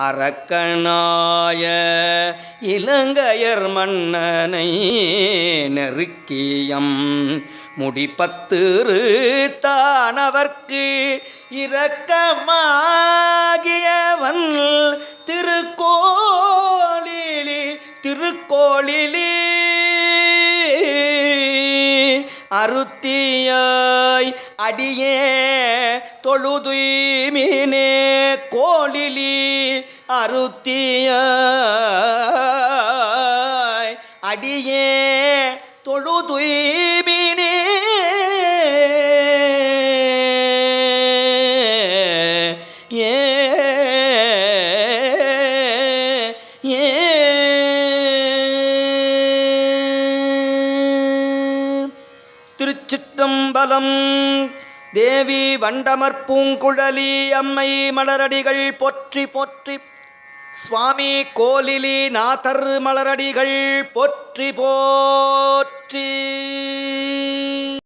அரக்கனாய இலங்கையர் மன்னனை நெருக்கியம். முடிப்பத்திரு தானவர்க்கு இரக்கமாகியவன் திருக்கோளிலி திருக்கோளிலி. அருத்தியாய் அடியே தொழுதுய்மினே அருத்திய அடியே தொழுதுய்மினே. ஏ ஏ. திருச்சிற்றம்பலம் தேவி வண்டமர் பூங்குழலி அம்மை மலரடிகள் பொற்றி பொற்றி சுவாமி கோலிலி நாதர் மலரடிகள் போற்றி போற்றி.